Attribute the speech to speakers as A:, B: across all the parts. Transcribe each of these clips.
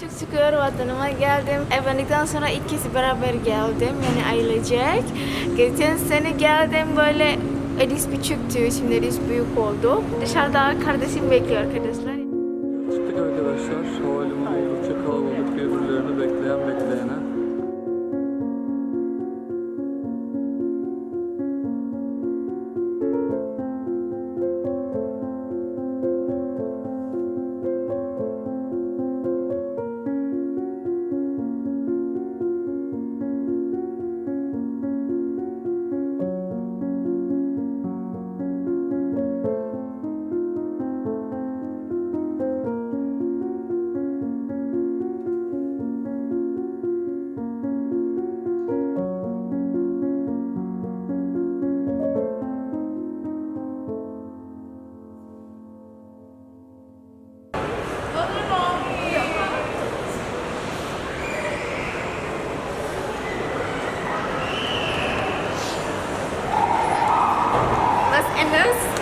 A: Çok şükür vatanıma geldim. Evlendikten sonra ikisi beraber geldim. Yani ailecek. Geçen sene geldim böyle Edis küçüktü. Şimdi Edis büyük oldu. Dışarıda kardeşim bekliyor arkadaşlar.
B: Çıktık arkadaşlar.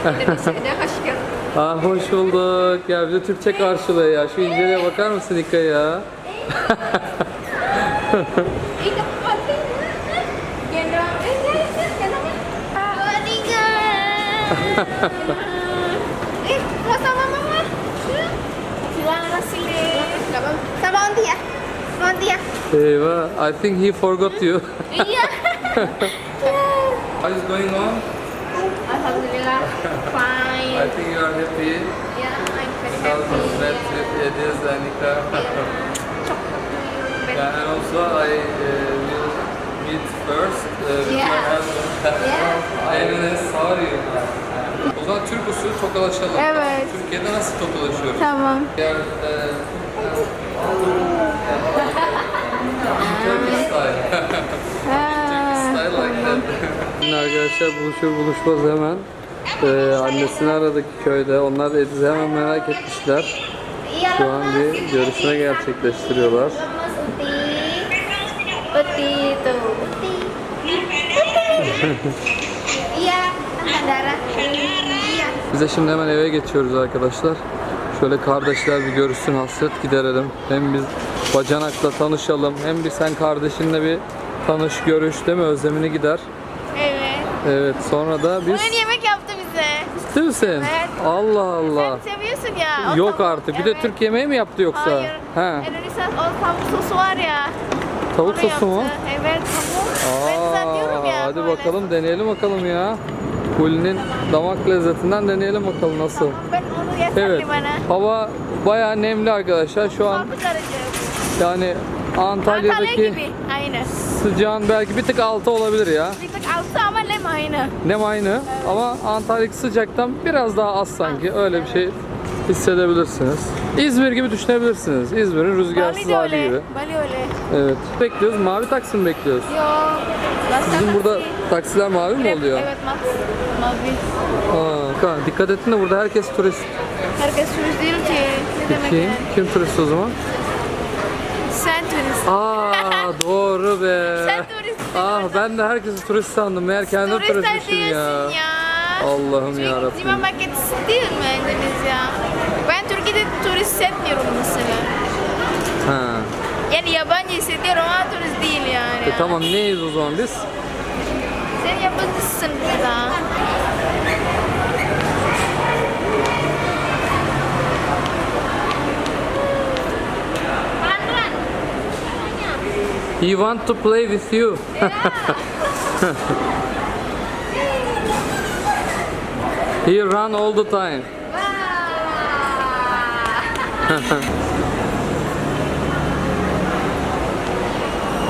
A: Indonesia'da hoş geldin.
B: Aa, hoş bulduk. Ya bize Türkçe karşılıyor ya. Şu inceliğe bakar mısın İlka ya? Eyvah. I think he forgot you.
A: Iya.
B: What is going on?
A: Alhamdulillah. Fine.
B: I think you are happy.
A: Yeah, I'm very happy.
B: that with Ediz and İlka. Yeah, and also I uh, will meet first uh, with
A: Yeah.
B: my husband.
A: Yeah.
B: Enes, how are you? O zaman Türk usulü tokalaşalım.
A: Evet.
B: Türkiye'de nasıl tokalaşıyoruz?
A: Tamam.
B: Are, uh, Turkish style. Şimdi arkadaşlar buluşur buluşmaz hemen e, annesini aradık köyde. Onlar Ediz'i hemen merak etmişler. Şu an bir görüşme gerçekleştiriyorlar. Biz de şimdi hemen eve geçiyoruz arkadaşlar. Şöyle kardeşler bir görüşsün hasret giderelim. Hem biz bacanakla tanışalım hem bir sen kardeşinle bir tanış görüş değil mi? Özlemini gider.
A: Evet.
B: Evet sonra da biz...
A: Bugün yemek yaptı bize.
B: Ciddi misin?
A: Evet.
B: Allah Allah.
A: Sen seviyorsun ya. o
B: Yok
A: tavuk.
B: artık. Bir de
A: Evet.
B: Türk yemeği mi yaptı yoksa?
A: Hayır.
B: He.
A: Indonesia o tavuk sosu var ya.
B: Tavuk
A: onu
B: sosu mu?
A: yaptı. Evet tavuk. ben size diyorum ya.
B: Aa, hadi
A: böyle.
B: bakalım deneyelim bakalım ya. Kuli'nin damak lezzetinden deneyelim bakalım nasıl.
A: Ben onu yesem
B: Evet.
A: gimana?
B: Hava bayağı nemli arkadaşlar. Şu an
A: Satu derece.
B: yani
A: Antalya
B: Antalya'daki
A: gibi. Aynı.
B: Sıcağın belki bir tık altı olabilir ya.
A: Bir tık altı ama nem aynı.
B: Nem aynı ama Antalya'daki sıcaktan biraz daha az sanki. Öyle bir şey hissedebilirsiniz. İzmir gibi düşünebilirsiniz. İzmir'in rüzgarsız
A: Bali
B: hali
A: öyle.
B: gibi.
A: Bali öyle.
B: Evet. Bekliyoruz. Mavi taksi mi bekliyoruz?
A: Yo. Last
B: Sizin burada
A: taksi.
B: taksiler mavi mi
A: Evet,
B: oluyor?
A: Evet. Mavi.
B: Aa, dikkat ettin de burada herkes turist.
A: Herkes turist değil ki. Ne demek
B: Kim?
A: yani?
B: Kim turist o zaman?
A: Sen turist.
B: Aa doğru be.
A: Sen turist.
B: Ah ben de herkesi turist sandım. Meğer kendim
A: Turistler
B: turistmişim
A: değilsin
B: ya.
A: ya.
B: Allah'ım
A: Çünkü
B: yarabbim.
A: Di memleket değil mi Endonezya? Ben Türkiye'de turist hissetmiyorum mesela.
B: Ha.
A: Yani yabancı hissediyorum ama turist değil yani.
B: E, tamam neyiz o zaman biz?
A: Sen yabancısın burada.
B: He want to play with you. He run all the time.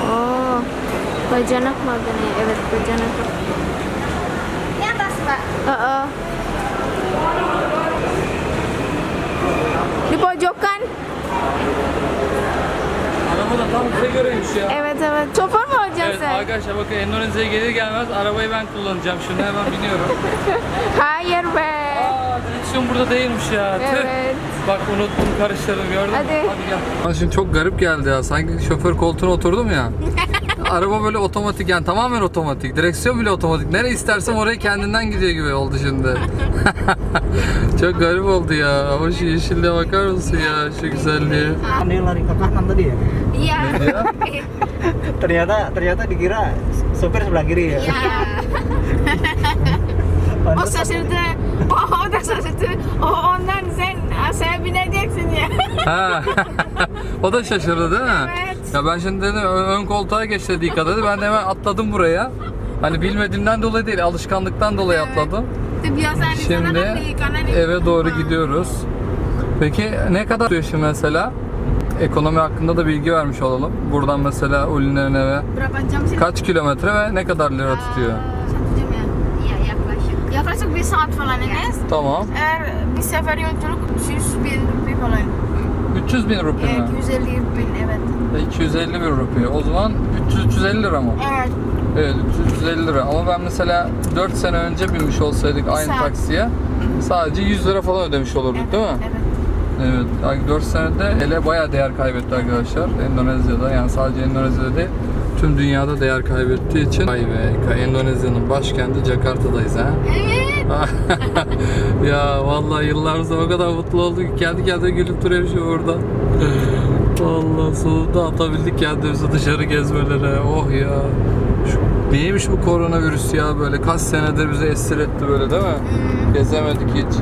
A: Oh, bajanak magana ya. Evet, bajanak. Ini atas, Pak. Heeh. Di pojokan.
B: Araba da tam bize göreymiş ya.
A: Evet evet. Şoför mü olacaksın
B: Evet
A: sen?
B: arkadaşlar bakın Endonezya'ya gelir gelmez arabayı ben kullanacağım. Şimdi hemen biniyorum.
A: Hayır be.
B: Aa direksiyon burada değilmiş ya. Tüh.
A: Evet.
B: Bak unuttum karıştırdım gördün mü?
A: Hadi.
B: Hadi gel. Bana şimdi çok garip geldi ya. Sanki şoför koltuğuna oturdum ya. araba böyle otomatik yani tamamen otomatik. Direksiyon bile otomatik. Nereye istersem oraya kendinden gidiyor gibi oldu şimdi. Çok garip oldu ya. Ama şu yeşilliğe bakar mısın ya şu güzelliğe.
C: Lari ke kanan tadi ya.
A: Iya.
B: Ya.
C: Ternyata ternyata dikira sopir sebelah kiri ya.
A: Iya. O şaşırdı. O, o da şaşırdı. O ondan sen saya bineceksin ya.
B: O da şaşırdı değil mi?
A: Evet.
B: Ya ben şimdi dedim ön, koltuğa geç dedi. Ben de hemen atladım buraya. Hani bilmediğimden dolayı değil, alışkanlıktan dolayı atladım.
A: Di sana
B: Şimdi eve doğru gidiyoruz. Peki ne kadar tutuyor şimdi mesela? Ekonomi hakkında da bilgi vermiş olalım. Buradan mesela Ulinlerin eve
A: Berapa jam sih?
B: kaç kilometre ve ne kadar lira tutuyor?
A: Satu jam ya? Iya, yaklaşık. Yaklaşık bir saat falan Enes.
B: Tamam.
A: Eğer bir sefer yolculuk 100 bin rupi falan.
B: 300 bin rupi
A: Evet,
B: mi?
A: 250 bin evet.
B: E, 250 bin rupi. O zaman 300-350 lira mı?
A: Evet.
B: Evet 350 lira ama ben mesela 4 sene önce binmiş olsaydık aynı
A: saat.
B: taksiye sadece 100 lira falan ödemiş olurduk
A: evet,
B: değil mi?
A: Evet.
B: Evet. 4 senede ele bayağı değer kaybetti arkadaşlar Endonezya'da yani sadece Endonezya'da değil tüm dünyada değer kaybettiği için be Endonezya'nın başkenti Jakarta'dayız ha.
A: Evet.
B: ya vallahi yıllar sonra o kadar mutlu olduk ki kendi kendime gülüp duruyorum şu burada. Vallahi sonunda atabildik kendimizi dışarı gezmelere. Oh ya. Şu, neymiş bu koronavirüs ya böyle kaç senedir bizi esir etti böyle değil mi? Gezemedik hiç.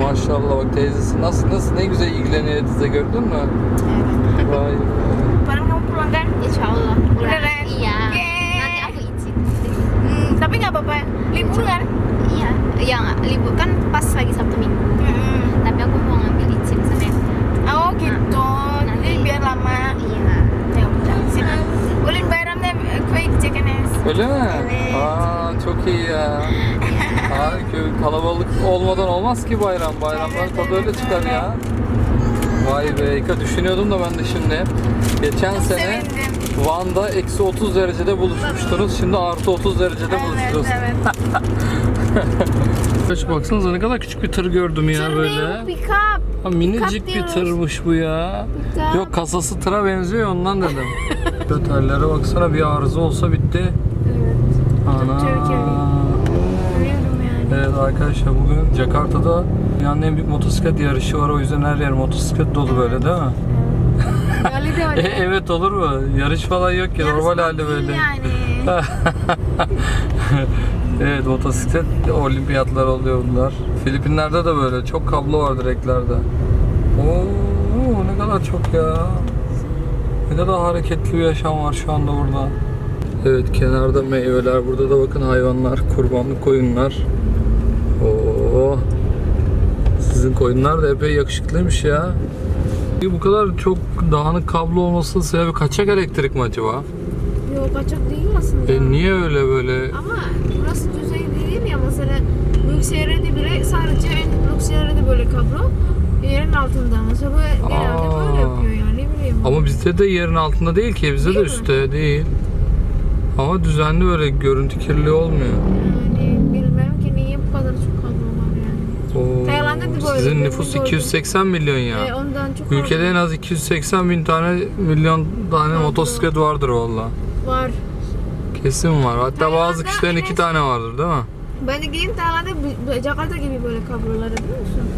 B: Maşallah bak teyzesi nasıl nasıl ne güzel ilgileniyor size gördün mü? Vay be.
A: Bareng kamu pulang kan?
D: Insya Allah pulang.
A: Beneran?
D: Iya.
A: Yeay.
D: Nanti aku izin.
A: Hmm, tapi nggak apa-apa. Libur kan?
D: Iya. Yang libur kan pas lagi Sabtu Minggu.
A: Hmm.
D: Tapi aku mau ngambil izin Senin.
A: Oh gitu. Jadi biar lama.
D: Iya.
A: Ya udah. Sini. Ulin bayramda kue gidecek Enes.
B: Öyle mi?
A: Evet.
B: Aa çok iyi ya. Harika. Kalabalık olmadan olmaz ki bayram. Bayramlar tadı öyle çıkar ya. Vay be İka düşünüyordum da ben de şimdi. Geçen sene
A: Sevindim.
B: Van'da eksi 30 derecede buluşmuştunuz. Şimdi artı 30 derecede
A: Evet,
B: buluşuyoruz.
A: evet.
B: Kaç baksanıza ne kadar küçük bir tır gördüm ya
A: Tır
B: böyle.
A: pick up.
B: Ha, minicik bir
A: diyoruz.
B: tırmış bu ya.
A: Pick up.
B: Yok kasası tıra benziyor ondan dedim. Detaylara baksana bir arıza olsa bitti.
A: Evet.
B: Ana.
A: Türkiye'li.
B: Evet arkadaşlar bugün Jakarta'da dünyanın en büyük motosiklet yarışı var. O yüzden her yer motosiklet dolu böyle değil mi?
A: Öyle de
B: E,
A: öyle.
B: evet olur mu? Yarış falan yok ki normal
A: değil
B: böyle.
A: Yani.
B: evet motosiklet olimpiyatlar oluyor bunlar. Filipinler'de de böyle çok kablo var direklerde. Oo ne kadar çok ya. Ne kadar hareketli bir yaşam var şu anda burada. Evet kenarda meyveler burada da bakın hayvanlar kurbanlık koyunlar. Oo. Sizin koyunlar da epey yakışıklıymış ya. Bu kadar çok dağınık kablo olmasının sebebi kaçak elektrik mi acaba?
A: Yok kaçak değil aslında.
B: E niye öyle böyle?
A: Ama burası düzey değil ya mesela büyük şehirde bile sadece en büyük şehirde böyle kablo yerin altında. Mesela bu genelde
B: Aa.
A: böyle yapıyor yani ne bileyim.
B: Ama bizde de yerin altında değil ki. Bizde de
A: Değil mi?
B: üstte değil. Ama düzenli böyle görüntü kirliliği olmuyor.
A: Yani bilmem ki niye bu kadar çok kablo var yani.
B: Oo,
A: Böyle
B: Sizin nüfus
A: gördüm.
B: 280 milyon
A: E,
B: ya.
A: ondan çok
B: Ülkede en az 280 bin tane milyon tane
A: Kablo.
B: motosiklet vardır valla.
A: var.
B: Kesin var. Hatta bazı
A: Tayland'da
B: kişilerin iki tane vardır değil mi?
A: Ben de gideyim Tayland'da bu- Jakarta gibi böyle kabloları biliyor musun?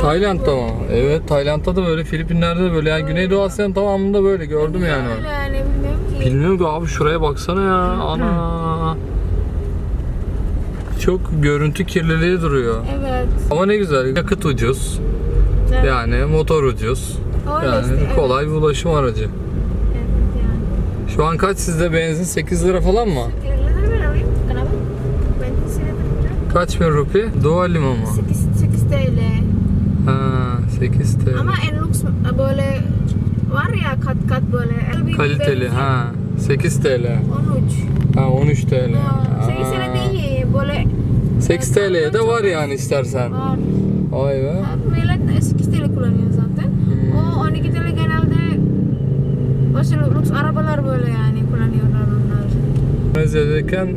B: Tayland'da mı? Evet Tayland'da da böyle Filipinler'de de böyle. Yani Güneydoğu Asya'nın tamamında böyle gördüm yani.
A: Öyle yani bilmiyorum ki.
B: Bilmiyorum ki abi şuraya baksana ya. Ana. Çok görüntü kirliliği duruyor.
A: Evet.
B: Ama ne güzel. Yakıt ucuz.
A: evet.
B: Yani motor ucuz.
A: Öyle
B: Yani
A: işte, evet.
B: kolay bir ulaşım aracı.
A: Evet yani.
B: Şu an kaç sizde benzin? 8 lira falan mı?
A: Kira-kira berapa? Kenapa? Bensin sini berapa?
B: Kaç bin rupi? Dua lima mı?
A: 8, 8 TL.
B: Ha, 8 TL.
A: Ama en lüks böyle var ya kat-kat böyle. Lebih
B: Kaliteli
A: bensin,
B: ha. 8 TL.
A: 13.
B: Ha 13 TL.
A: Nah, 8
B: Ha.
A: TL değil. Boleh
B: 8 TL'ye de var yani istersen.
A: var.
B: Vay be.
A: Millet 8 TL kullanıyor zaten.
B: Hmm.
A: O 12 TL genelde Başka lüks arabalar böyle yani kullanıyorlar onlar.
B: Endonezya'dayken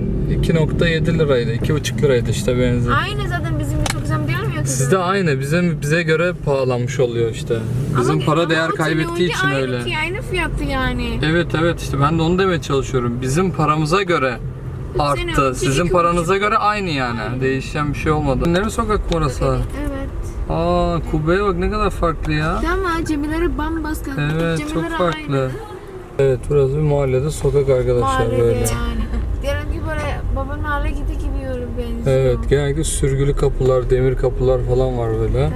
B: 2.7 liraydı. 2.5 liraydı işte benzin.
A: Aynı zaten bizim çok zam gelmiyor
B: Sizde aynı. Bize bize göre pahalanmış oluyor işte. Bizim para değer kaybettiği için
A: aynı
B: öyle.
A: Ki, aynı fiyatı yani.
B: Evet evet işte ben de onu demeye çalışıyorum. Bizim paramıza göre arttı. Sizin paranıza göre aynı yani. Değişen bir şey olmadı. Ne sokak mı orası?
A: Evet.
B: Aa Kubbeye bak ne kadar farklı ya.
A: Ama camileri bambaşka.
B: Evet
A: Camileri
B: çok farklı.
A: aynı.
B: Evet burası bir mahallede sokak arkadaşlar
A: Mahallede
B: böyle.
A: yani. Diyelim ki böyle babanın hale gidi gidiyorum benziyor.
B: Evet genellikle sürgülü kapılar, demir kapılar falan var böyle.
A: He.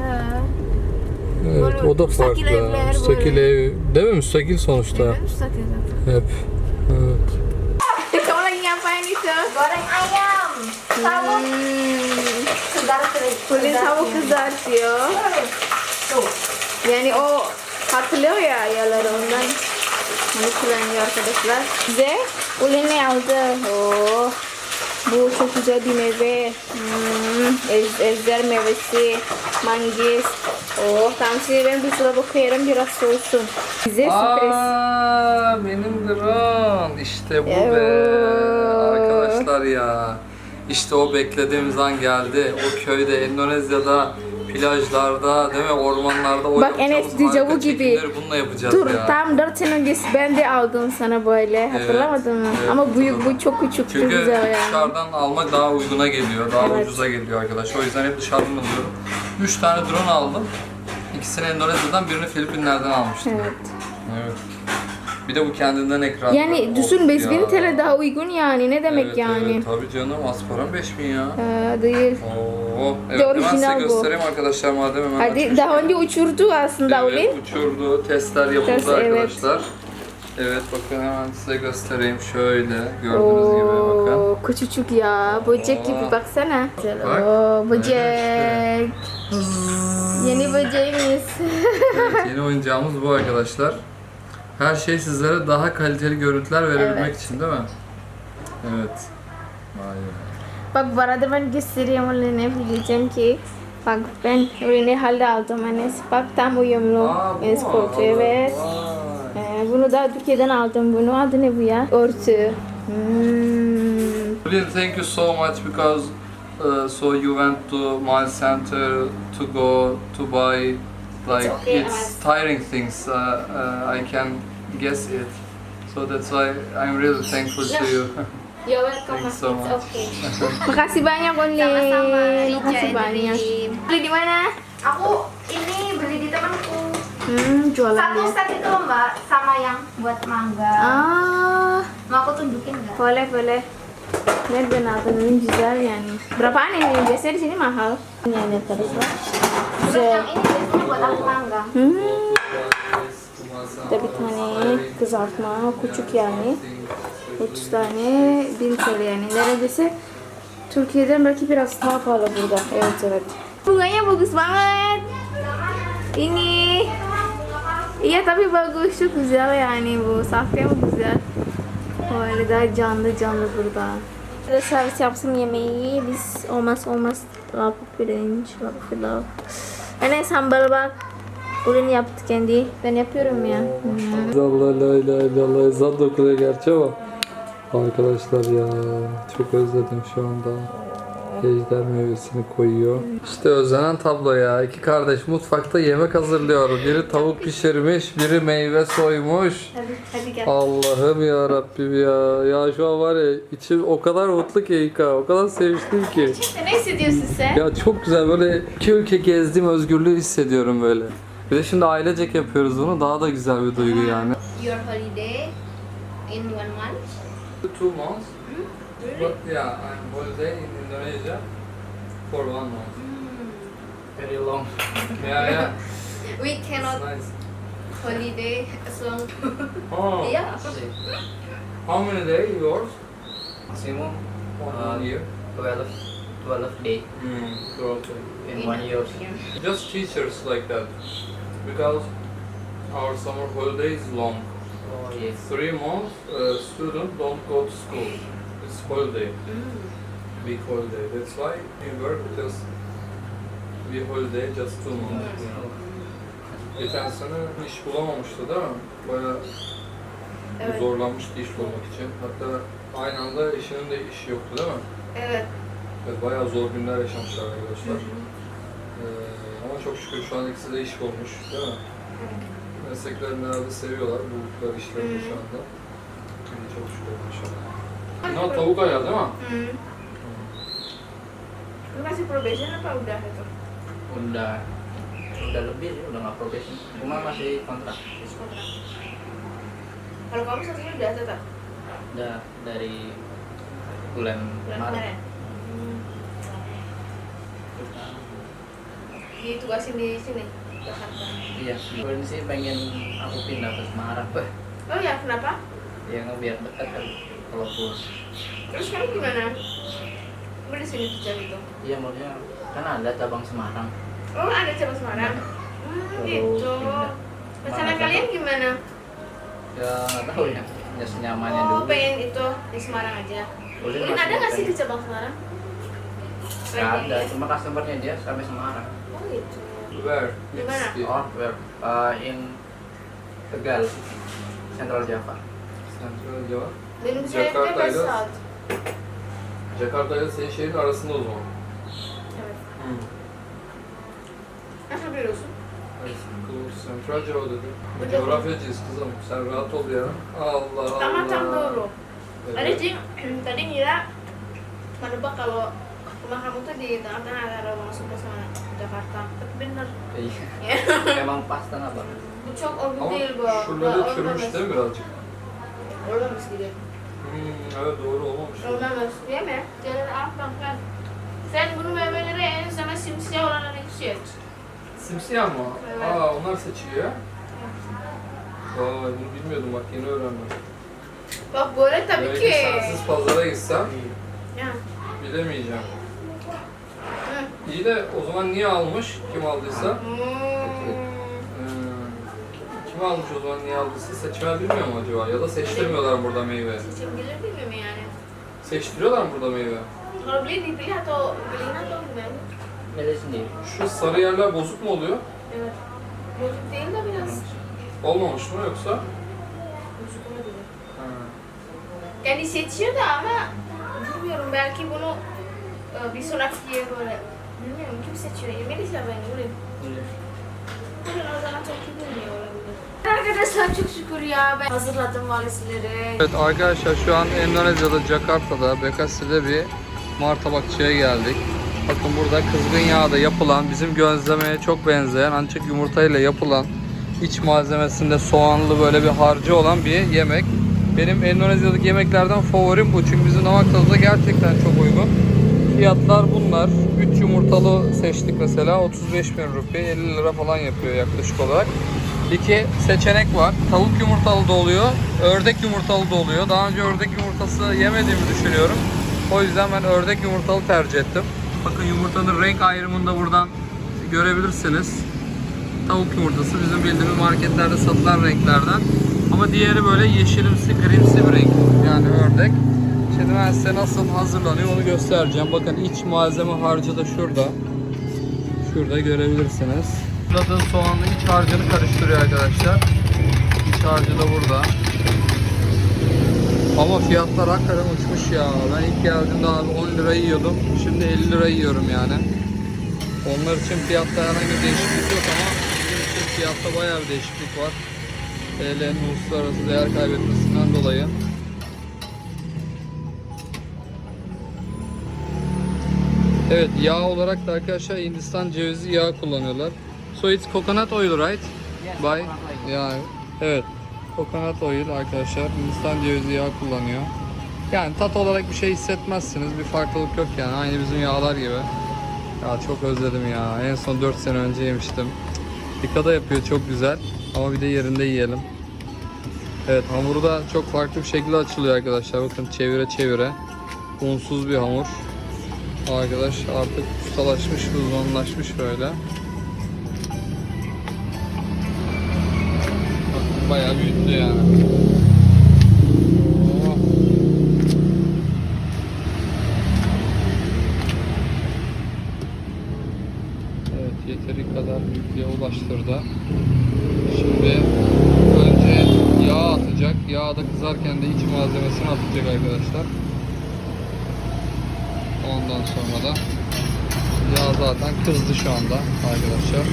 B: Evet
A: Böyle
B: o da
A: müstakil
B: farklı.
A: evler
B: Müstakil
A: böyle.
B: ev. Değil mi? Müstakil sonuçta.
A: Evet, müstakil.
B: Hep. Evet.
A: İtu?
D: Goreng ayam. Sabun
A: Hmm. Kulit
D: Segar
A: tavuk kızartıyor.
D: Tuh.
A: Yani o hatırlıyor ya yaları ondan. Onu kullanıyor arkadaşlar. Bize uleni aldı. Oh. Bu çok güzel bir meyve. Hmm. Ez, ezber meyvesi. Mangis. Oh tamam şimdi ben bir dolaba koyarım biraz soğusun. Bize sürpriz.
B: Aa, benim drone. İşte bu be.
A: Evet.
B: Arkadaşlar ya. İşte o beklediğimiz an geldi. O köyde, Endonezya'da, plajlarda, değil mi? Ormanlarda
A: Bak Enes,
B: harika
A: gibi.
B: bununla yapacağız
A: Dur
B: ya.
A: tam 4 sene öncesi ben de aldım sana böyle. Hatırlamadın mı?
B: evet,
A: Ama bu
B: hatırladım.
A: çok küçük
B: Çünkü
A: güzel yani.
B: dışarıdan almak daha uyguna geliyor, daha
A: Evet.
B: ucuza geliyor arkadaş. O yüzden hep dışarıdan alıyorum. 3 tane drone aldım. İkisini Endonezya'dan, birini Filipinler'den almıştım.
A: Evet.
B: Evet. Bir de bu kendinden ekran.
A: Yani düşün
B: Of
A: 5000
B: ya.
A: TL daha uygun yani ne demek
B: evet,
A: yani?
B: Evet, tabii canım asparam 5000 ya.
A: Ee, değil.
B: Oo, evet hemen size
A: bu.
B: göstereyim arkadaşlar madem hemen
A: Hadi daha önce uçurdu aslında
B: Evet,
A: Ulin.
B: uçurdu, testler yapıldı
A: Test, evet.
B: arkadaşlar. Evet bakın hemen size göstereyim şöyle gördüğünüz gibi bakın.
A: Oo, küçücük ya. Böcek
B: Oo.
A: gibi baksana.
B: Bak.
A: Oo, böcek.
B: Evet
A: Yeni böceğimiz.
B: Evet, yeni oyuncağımız bu arkadaşlar. Her şey sizlere daha kaliteli görüntüler verebilmek
A: Evet.
B: için değil mi? Evet. Vay be.
A: Bak bu arada ben göstereyim Ulin'e diyeceğim ki Bak ben Ulin'i halde aldım Enes. Bak tam uyumlu. Koltuğu evet. Ee, bunu da Türkiye'den aldım bunu. Adı ne bu ya? Örtü. Hmm.
B: Julian, thank you so much because uh, so you went to mall center to go to buy like
A: It's okay,
B: it's tiring things. Uh, uh, I can guess it. So that's why I'm really thankful to you.
A: You're welcome.
B: Thanks so much.
A: Okay. Makasih banyak Ulin.
D: Sama-sama,
A: Makasih banyak. Beli di mana?
D: Aku ini beli di temanku.
A: Hmm, jualan
D: Satu set itu mbak, sama yang buat mangga.
A: Ah,
D: Mau aku tunjukin nggak?
A: boleh boleh. Ben aldım ini güzel yani. Berapaan ini? Biasanya di sini mahal. Ini aja terus lah.
D: Terus yang ini biasanya buat aku mangga.
A: Hmm. Ada bir tane kızartma küçük yani. 30 tane 1000 TL yani. Neredeyse Türkiye'den belki biraz daha pahalı burada. Evet evet. Bunganya bagus banget. Ini. Iya tapi bagus çok güzel yani bu. Sahte ama güzel. Böyle daha canlı canlı burada. Burada servis yapsın yemeği. Biz olmaz olmaz lapuk pirinç, lapuk pilav. Anne sambal bak. Ulun yaptı kendi. Ben yapıyorum ya.
B: Allah la ilahe illallah ezan da okunuyor gerçi ama Arkadaşlar ya çok özledim şu anda Ejder meyvesini koyuyor. İşte özlenen tablo ya. İki kardeş mutfakta yemek hazırlıyor. Biri tavuk pişirmiş, biri meyve soymuş.
A: Hadi, hadi gel.
B: Allah'ım ya Rabbim ya. Ya şu an var ya içim o kadar mutlu ki İlka. O kadar sevinçliyim ki.
A: Ne hissediyorsun sen?
B: Ya çok güzel böyle iki ülke gezdiğim özgürlüğü hissediyorum böyle. Bir de şimdi ailecek yapıyoruz bunu. Daha da güzel bir duygu yani.
D: Your holiday in one month.
B: Two months. But yeah, I'm holiday in Indonesia for one month.
C: Very long.
B: Yeah, yeah.
D: We cannot
B: nice.
D: holiday as long.
B: Oh.
D: Yeah.
B: How many days yours?
C: Maximum
B: One
C: Uh,
B: year.
C: 12, 12 day
B: Hmm. Okay.
C: in one year.
B: Just teachers like that, because our summer holiday is long.
C: Oh yes.
B: Three months, uh, student don't go to school. It's holiday, big holiday. That's why we work just we holiday just two months. Geçen sene iş bulamamıştı değil mi? Bayağı
A: Evet.
B: zorlanmıştı iş bulmak için. Hatta aynı anda eşinin de işi yoktu değil mi?
A: Evet.
B: Evet, bayağı zor günler yaşamışlar arkadaşlar. Ee, ama çok şükür şu an ikisi de iş bulmuş değil mi? Mesleklerini herhalde seviyorlar buldukları işlerini şu anda. İyi, çok şükür maşallah. Bunlar tavuk ayağı değil mi?
A: Hmm. Lu kasih probation apa udah itu?
E: udah udah lebih sih udah nggak probation cuma masih kontrak.
A: Kalau kamu satunya udah tetap
E: udah dari bulan
A: bulan kemarin. Hmm. Ditugasin di sini Jakarta.
E: iya bulan sih pengen aku pindah ke Semarang
A: Oh ya, kenapa?
E: ya nggak biar dekat kan kalau pulang
A: Terus kamu gimana? Kamu di sini kerja gitu?
E: iya maksudnya kan ada cabang Semarang
A: Oh, ada cabang Semarang. Hmm, gitu. Rencana kalian gimana?
E: ya nggak tahu ya ya senyamannya
A: Oh,
E: dulu
A: pengen itu di Semarang aja.
E: Ulin masih
A: ada nggak sih di cabang Semarang?
E: nggak ada cuma customernya dia sampai Semarang
A: Oh gitu.
B: Where?
A: Di mana?
E: oh where uh, in Tegal Central Java
B: Central Java.
A: Saya
B: Jakarta
A: Pesat.
B: Jakarta ile senin şehrin arasında o zaman.
A: Evet.
B: Hmm.
A: Nasıl biliyorsun?
B: Central Java dedi. Bu coğrafyacıyız kızım. Sen rahat ol ya. Allah Allah.
A: Sama tam doğru. Tadi
B: Evet.
A: Jing, tadi ngira menebak kalau rumah kamu tuh di tengah-tengah antara Wonosobo sama Jakarta. Tapi bener.
E: iya
A: Ya.
E: emang pas tengah banget
A: Bu çok olgun değil bu.
B: şuraları
A: Bu
B: çürümüş değil mi birazcık?
A: Olmamış gibi.
B: Hmm, evet doğru olmamış.
A: Olmamış. Değil mi? Jalan apa kan? Sen bunu meyveleri en sama simsiyah olanları seç.
B: Simsiyah mı?
A: Evet.
B: Aa onlar seçiliyor. Vay bunu bilmiyordum bak yeni öğrendim.
A: Bak böyle tabii
B: Belki
A: ki.
B: sensiz pazara gitsem
A: Ya.
B: bilemeyeceğim. İyi de o zaman niye almış? Kim aldıysa?
A: Hmm.
B: Kim almış o zaman niye aldıysa seçmen bilmiyor mu acaba? Ya da seçtirmiyorlar mı burada meyve?
A: Seçim gelir bilmiyorum yani.
B: Seçtiriyorlar mı burada meyve?
A: Kalau beli dipilih atau beliin atau gimana?
E: milih sendiri
B: Şu sarı yerler bozuk mu oluyor?
A: Evet. Bozuk değil de biraz.
B: Olmamış mı yoksa?
A: Bozuk olabilir.
B: Ha.
A: Yani seçiyor da ama bilmiyorum belki bunu e, bir sonrakiye böyle bilmiyorum kim seçiyor siapa yang udah
E: Iya.
A: Udah o zaman çok iyi bilmiyor olabilir. Arkadaşlar çok şükür ya ben hazırladım valizleri.
B: Evet arkadaşlar şu an Endonezya'da Jakarta'da Bekasi'de bir martabakçıya geldik. Bakın burada kızgın yağda yapılan bizim gözlemeye çok benzeyen ancak yumurtayla yapılan iç malzemesinde soğanlı böyle bir harcı olan bir yemek. Benim Endonezya'daki yemeklerden favorim bu çünkü bizim damak gerçekten çok uygun. Fiyatlar bunlar. 3 yumurtalı seçtik mesela 35 bin rupi 50 lira falan yapıyor yaklaşık olarak. İki seçenek var. Tavuk yumurtalı da oluyor, ördek yumurtalı da oluyor. Daha önce ördek yumurtası yemediğimi düşünüyorum. O yüzden ben ördek yumurtalı tercih ettim. Bakın yumurtanın renk ayrımını da buradan görebilirsiniz. Tavuk yumurtası bizim bildiğimiz marketlerde satılan renklerden. Ama diğeri böyle yeşilimsi, grimsi bir renk. Yani ördek. Şimdi ben size nasıl hazırlanıyor onu göstereceğim. Bakın iç malzeme harcı da şurada. Şurada görebilirsiniz. Burada soğanlı iç harcını karıştırıyor arkadaşlar. İç harcı da burada. Ama fiyatlar hakikaten uçmuş ya. Ben ilk geldiğimde abi 10 lira yiyordum. Şimdi 50 lira yiyorum yani. Onlar için fiyatta herhangi bir değişiklik yok ama bizim için fiyatta bayağı bir değişiklik var. TL'nin uluslararası değer kaybetmesinden dolayı. Evet yağ olarak da arkadaşlar Hindistan cevizi yağı kullanıyorlar. So it's coconut oil right?
E: Yes,
B: By
E: coconut oil.
B: yani evet. Coconut oil arkadaşlar Hindistan cevizi yağı kullanıyor. Yani tat olarak bir şey hissetmezsiniz. Bir farklılık yok yani. Aynı bizim yağlar gibi. Ya çok özledim ya. En son 4 sene önce yemiştim. Dikada yapıyor çok güzel. Ama bir de yerinde yiyelim. Evet hamuru da çok farklı bir şekilde açılıyor arkadaşlar. Bakın çevire çevire. Unsuz bir hamur. Arkadaş artık ustalaşmış, uzmanlaşmış böyle. Bayağı büyüttü yani. Oo. Evet yeteri kadar büyüklüğe ulaştırdı. Şimdi önce yağ atacak. Yağ da kızarken de iç malzemesini atacak arkadaşlar. Ondan sonra da Yağ zaten kızdı şu anda arkadaşlar.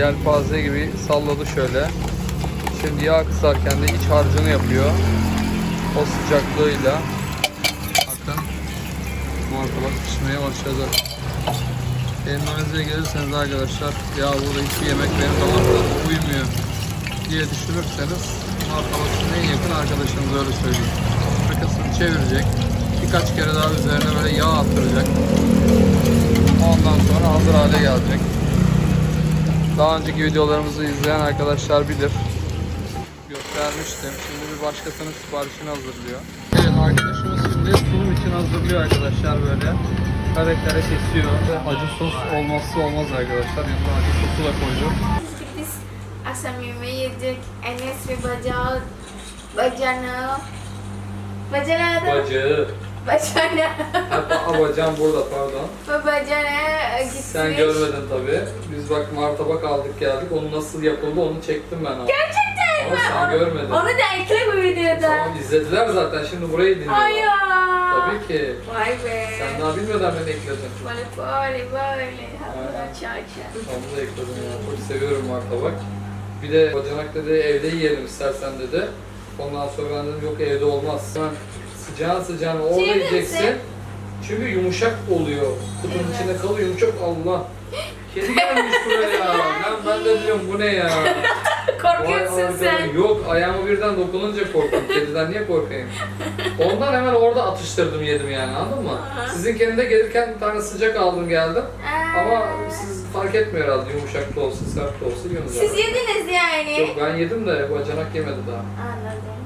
B: Yelpaze gibi salladı şöyle. Şimdi yağ kızarken de iç harcını yapıyor. O sıcaklığıyla. Bakın. Martabak pişmeye başladı. Endonezya'ya gelirseniz arkadaşlar ya burada hiçbir yemek benim damak tadıma uymuyor diye düşünürseniz martabakçının en yakın arkadaşınız öyle söyleyeyim. Arkasını çevirecek. Birkaç kere daha üzerine böyle yağ attıracak. Ondan sonra hazır hale gelecek. Daha önceki videolarımızı izleyen arkadaşlar bilir. Göstermiştim. Şimdi bir başkasının siparişini hazırlıyor. Evet arkadaşımız şimdi sunum için hazırlıyor arkadaşlar böyle. Kare kare kesiyor. Ve acı sos olmazsa olmaz arkadaşlar. Yanına acı sosu da koyduk.
A: Biz asam yemeği yedik. Enes ve Bacal. Bacana. Bacana da.
B: Bacağı.
A: Bacana.
B: Bacağım burada pardon.
A: Ve Bacana gitmiş.
B: Sen görmedin tabi. Biz bak martabak aldık geldik. Onu nasıl yapıldı onu çektim ben abi.
A: Gerçekten
B: Ama
A: mi?
B: sen görmedin.
A: Onu da ekle bu videoda.
B: Tamam izlediler zaten şimdi burayı dinliyorlar.
A: Ay ya.
B: Tabii ki.
A: Vay be.
B: Sen daha bilmeden beni ekledin.
A: Böyle böyle böyle.
B: Onu da ekledim ya. Çok seviyorum martabak. Bir de bacanak dedi evde yiyelim istersen dedi. Ondan sonra ben dedim yok evde olmaz. Hemen sıcağın sıcağına orada
A: Çiğ
B: yiyeceksin.
A: misin?
B: Çünkü yumuşak oluyor. Kutunun
A: Evet.
B: içinde kalıyor yumuşak Allah. Kedi gelmiş buraya. Ben, ben de diyorum bu ne ya? Vay
A: Korkuyorsun
B: arkadaş,
A: sen.
B: Yok ayağıma birden dokununca korktum. Kediden niye korkayım? Ondan hemen orada atıştırdım yedim yani anladın mı? Sizinkinin de gelirken bir tane sıcak aldım geldim. Ama siz fark etmiyor herhalde yumuşak da olsa sert de olsa yiyorsunuz.
A: Siz
B: herhalde.
A: yediniz yani.
B: Yok ben yedim de bacanak yemedi daha.
A: Anladım.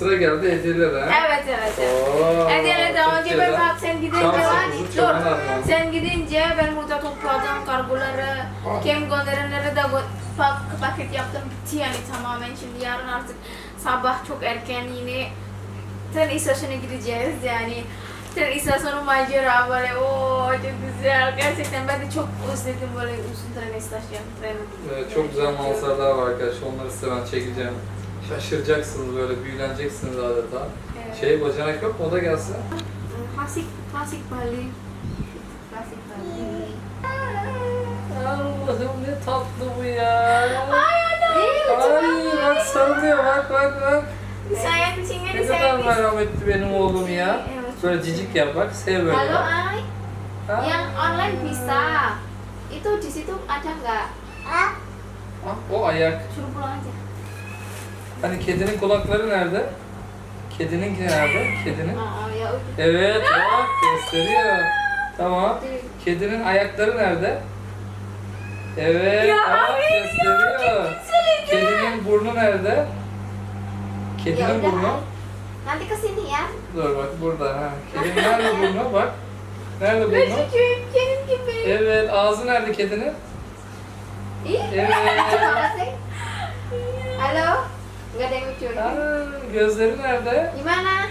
B: Sıra geldi hediyelere.
A: Evet evet. evet.
B: Oo,
A: hadi daha önce ben bak sen gidince
B: sakızı
A: Dur.
B: çoban.
A: Sen gidince ben burada topladım kargoları. Kim gönderenleri de gö- pak paket yaptım bitti yani tamamen. Şimdi yarın artık sabah çok erken yine tren istasyonuna gideceğiz yani. Tren istasyonu macera böyle ooo çok güzel. Gerçekten ben de çok özledim böyle uzun tren istasyonu. Tren.
B: Evet, çok güzel manzaralar var arkadaşlar. Onları size ben çekeceğim. Şaşıracaksınız böyle, büyüleneceksiniz adeta.
A: Evet.
B: Şey bacanak yok mu? O da gelsin.
A: Klasik, klasik Bali. Klasik Bali.
B: Allah'ım ne tatlı bu ya.
A: Ay anam.
B: Ay bak sarılıyor bak bak bak.
A: Sayang
B: Ne kadar merhametli benim oğlum ya. Böyle cicik yap bak, sev böyle.
D: Halo. Ay,
B: Ha?
D: yang online bisa. Itu di situ ada nggak?
B: Ah, o ayak.
D: Suruh pulang aja.
B: Hani kedinin kulakları nerede? Kedinin nerede? Kedinin. Evet bak gösteriyor. Tamam. Kedinin ayakları nerede? Evet
A: Ya
B: bak gösteriyor. Kedinin burnu nerede? Kedinin burnu.
D: Nanti kesini ya.
B: Dur bak burada ha. Kedinin nerede burnu? Bak. Nerede burnu?
A: Senin gibi.
B: Evet ağzı nerede kedinin?
D: Ih,
B: Evet.
D: lucu
B: Aa, gözleri nerede?
D: Gimana?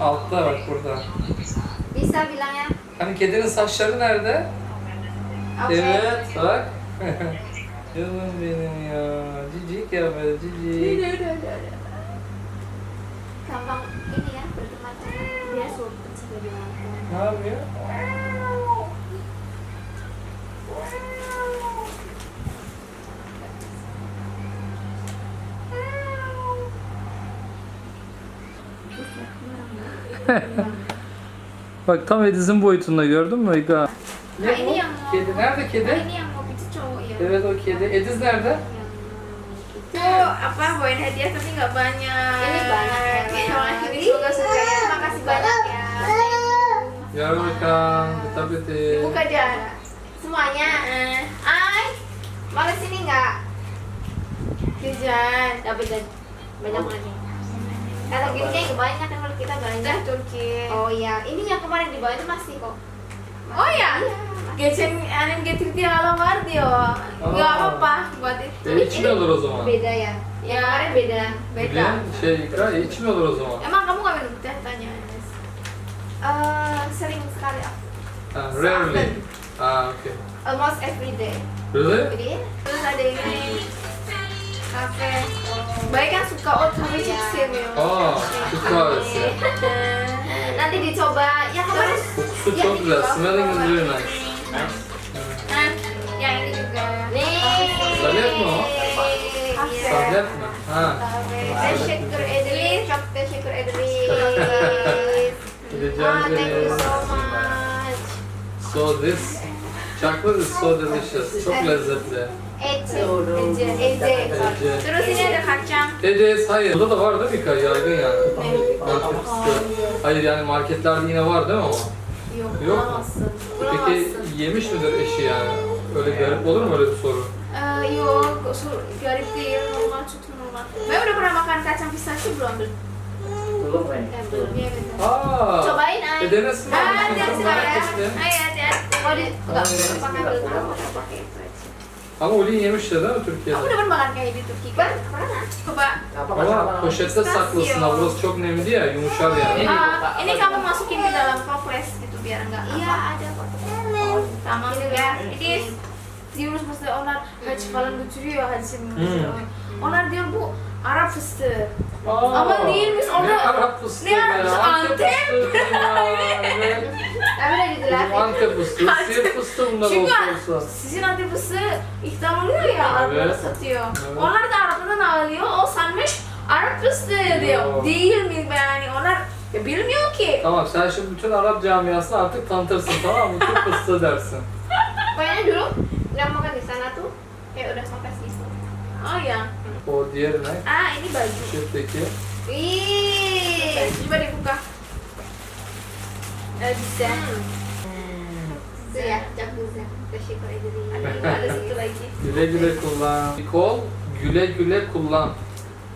B: Altta bak burada.
D: Bisa bilang ya.
B: Hani kedinin saçları nerede? Evet bak. Canım benim ya. Cicik ya böyle cicik.
D: Gampang ini ya berteman. Dia suruh kecil
B: Ne yapıyor? Bak tam Ediz'in boyutunda gördün mü
D: ini yang mau.
B: Kedi nerede kedi?
D: ini.
B: Evet o kedi. Ediz nerede?
A: Tuh, apa bawain hadiah tapi nggak banyak.
D: Ini banyak ya.
A: Terima kasih, semoga sukses ya. Terima kasih banyak ya. Buka aja.
D: Semuanya.
A: Ay,
D: Mau sini nggak?
A: jajan.
D: Dapat banyak lagi. Kalau gini kayak kebanyakan kalau kita belanja.
A: Turki.
D: Oh iya, ini yang kemarin dibawa itu masih kok.
A: Oh ya? Geçen annem getirdiği hala var diyor. Nggak apa-apa buat itu.
B: E, içmiyorlar o zaman.
D: Beda ya. Yang kemarin beda.
A: Beda.
B: Biliyor Şey İka e, içmiyorlar o zaman.
A: Emang kamu nggak minum teh? Tanya Anes.
D: Eh, sering sekali
B: Ha, rarely. Ah, okay.
D: almost every day.
B: Really?
D: Jadi
A: Terus ada ini kafe. Baik kan suka oh kafe
D: Iya.
A: chips ya Mio.
B: Aa, Türk kahvesi.
A: Eh,
D: nanti dicoba. Ya kemarin.
B: Kokusu
D: Ya,
B: çok
D: ini
B: güzel.
D: juga.
B: Smelling is very nice.
A: Nah, yang ini juga.
D: Nih.
B: Salep mi o?
D: Iya.
B: Sahlet mi? Ha.
D: Teşekkür ederiz. Çok teşekkür ederiz.
B: Rica
D: Ah, thank you
B: ederim.
D: so much.
B: So this is so delicious. Çok lezzetli.
D: Ece. Ece. Ece.
B: Ece.
D: Terus ini ada kacang.
B: Edes hayır. Burada da var değil mi? Yaygın yani. Fıstığı. Hayır yani marketlerde yine var değil mi ama?
A: Yok,
B: Yok
A: bulamazsın.
B: Peki
A: Bulamazsın.
B: yemiş midir eşi yani? Öyle garip olur mu öyle bir soru?
A: Eh, yok, sur- garip değil, normal, çok normal. Ben pernah makan kacang pistachio belum? Belum.
C: belum,
A: ya.
B: Aa.
D: Cobain ay.
B: E denesin.
A: Ah, ya.
B: ettim.
A: Ayo, hati-hati.
D: Oh, di pakai belum pakai.
B: Ama Ulin yemişti değil mi
A: Kamu
B: Türkiye'de?
A: udah pernah makan kayak di Turki kan?
D: Pernah.
A: Coba.
B: Ama poşette saklısın. Burası çok nemli ya yumuşar yani.
A: Ah, ini kamu masukin ke dalam toples gitu biar enggak
D: Iya, ada kok.
A: Tamam ya. Ini diyoruz mesela onlar haç falan götürüyor hacim.
B: Hmm.
A: Onlar diyor bu Arap fıstığı.
B: Aa,
A: Ama değilmiş,
B: Ne
A: orada-
B: Arap fıstığı
A: ne Arap-
B: Antep
A: Antep.
B: fıstığı ya. Evet.
D: Udah
B: Bizim
D: dijelasin.
B: Antep fıstığı, Siirt fıstığı bunlar
A: Çünkü
B: olsa
A: sizin Antep fıstığı ikram oluyor ya Araplar
B: Evet.
A: satıyor.
B: Evet.
A: Onlar da Araplardan alıyor. O sanmış Arap fıstığı diyor. Değil mi yani onlar ya bilmiyor ki.
B: Tamam sen şimdi bütün Arap camiasını artık tanıtırsın tamam mı? Türk fıstığı dersin.
D: Pokoknya dulu nggak makan di sana tuh kayak udah sampai situ.
A: Oh ya.
B: O diğeri ne?
A: Ah ini baju.
B: Poşetteki.
D: Wih.
A: Coba dibuka. Eh, bisa.
D: Itu ya, bisa. Teşekkür ederim.
A: Ada, ada satu lagi.
B: Güle güle kullan. Nicole, güle güle kullan.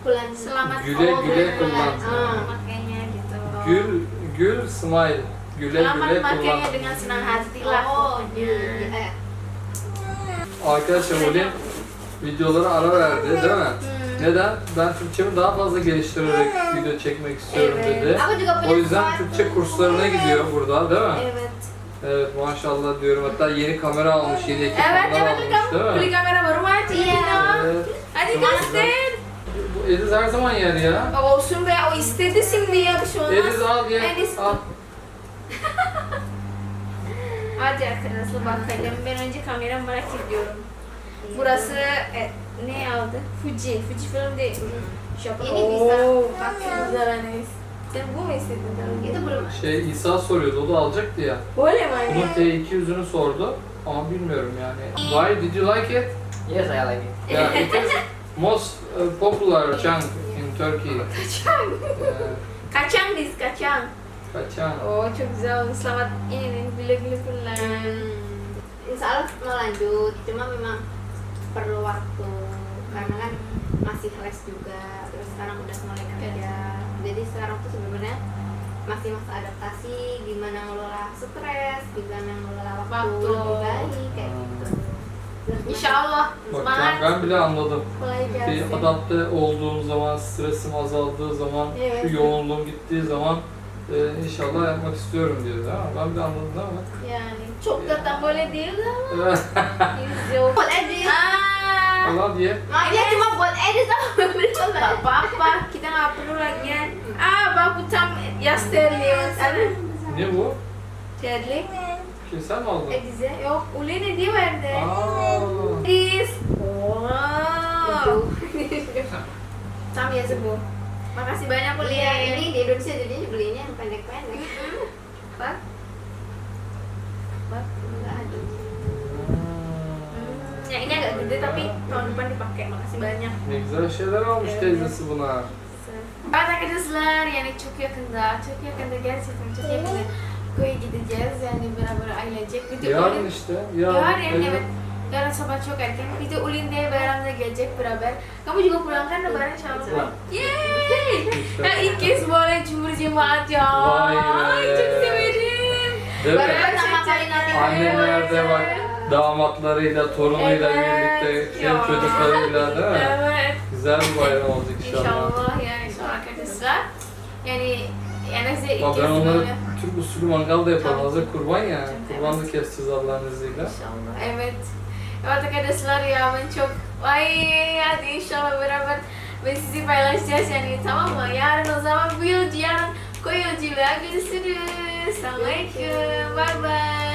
D: Bulan
A: Selamat
B: Güle
A: oh,
B: güle kullan.
A: Ah, makanya gitu.
B: Gül, gül, smile. Güle
A: Selamat
B: güle
A: makanya
B: kullan.
A: dengan senang hati lah
D: Oh, iya.
B: Arkadaşlar Ulin videolara ara verdi değil mi? Neden? Ben Türkçemi daha fazla geliştirerek video çekmek istiyorum
A: Evet.
B: dedi. O yüzden. Türkçe kurslarına gidiyor burada değil mi?
A: Evet.
B: Evet maşallah diyorum. Hatta yeni kamera almış, yeni
A: Evet,
B: ekipmanlar
A: evet
B: almış
A: kamu
B: değil
A: beli
B: mi?
A: kamera baru
D: Iya.
A: Dina.
B: Evet.
A: Hadi göster.
B: Bu Ediz her zaman yer ya.
A: Olsun be, o istedi şimdi ya bir şey olmaz.
B: Ediz al ye.
A: Ediz.
B: Al.
A: Hadi arkadaşlar bakalım. Ben önce kamera merak ediyorum. Burası e, ne aldı? Fuji. Fuji film değil. Şaka.
D: Ini bisa.
A: Oo, bak şu güzel Enes. Sen bu mu istedin?
B: Şey İsa soruyordu, o da alacaktı ya.
A: Boleh mi
B: Bunun
A: anne?
B: T200'ünü sordu ama bilmiyorum yani. Why did you like it?
C: iya saya lagi
B: Yeah, it is most uh, popular chunk in Turkey.
A: Kacang.
B: Uh,
A: Kacang dis, kacang.
B: kaçan.
A: Oh, çok güzel olmuş. Selamat ini nih, gila-gila pulang.
D: Hmm. Insya Allah mau lanjut, cuma memang perlu waktu karena kan masih les juga, terus sekarang udah mulai kerja. Jadi sekarang tuh sebenarnya masih masa adaptasi, gimana ngelola stres, gimana ngelola waktu,
A: Waktu.
D: lebih baik kayak gitu. Terus
A: İnşallah.
B: Bak
A: Semangat.
B: ben, ben bile anladım. Bir adapte olduğum zaman, stresim azaldığı zaman,
A: Evet.
B: şu yoğunluğum gittiği zaman e, inşallah yapmak istiyorum diyor. değil mi? Ben bile anladım mi?
A: Yani çok da tam böyle değil ama.
B: Evet.
A: Yok.
B: Allah diye.
D: Ya cuma buat edit sama bener
A: Gak apa-apa, kita nggak perlu lagian. Ah, bak bu tam sana.
B: Ne bu?
A: Terlik.
B: Kim sen mi aldın?
A: Edize. Yok, Uli ne dia verdi? Edis. Oh. Tam yazı bu. Makasih banyak Uli
D: Iya,
A: ya.
D: ini di Indonesia jadinya belinya yang pendek-pendek.
A: Bak. Bak.
D: Enggak ada.
A: Hmm, yang ini agak gede tapi tahun depan dipakai. Makasih banyak.
B: Ne güzel şeyler almış teyzesi buna.
A: Evet arkadaşlar yani çok yakında, çok yakında gerçekten çok yakında köye gideceğiz yani beraber ailecek.
B: Yarın işte. Yarın.
A: Yarın evet. Yarın sabah çok erken. Bir de Ulin de Bayram'da gelecek beraber. Kamu juga pulang kan lebaran insyaallah?
C: Pulang.
A: Yeay! Ya ilk kez boleh cumhur jemaat ya.
B: Vay.
A: Ay çok severim.
B: Değil?
A: Beraber
D: nanti
B: Anneler de bak damatlarıyla, torunuyla
A: Evet,
B: birlikte,
A: ya.
B: hem çocuklarıyla değil mi?
A: Evet.
B: Güzel bir bayram olacak inşallah.
A: İnşallah ya inşallah arkadaşlar. Yani yani size ilk
B: Bak
A: kez
B: ben onları
A: böyle.
B: Türk usulü mangal da yaparım. Hazır kurban ya. Kurban da keseceğiz Allah'ın izniyle.
A: İnşallah. Evet. Evet arkadaşlar ya ben çok ay hadi inşallah beraber ben sizi paylaşacağız yani tamam mı? Yarın o zaman bu yıl yarın Koyucu görüşürüz. Assalamualaikum. Bye bye.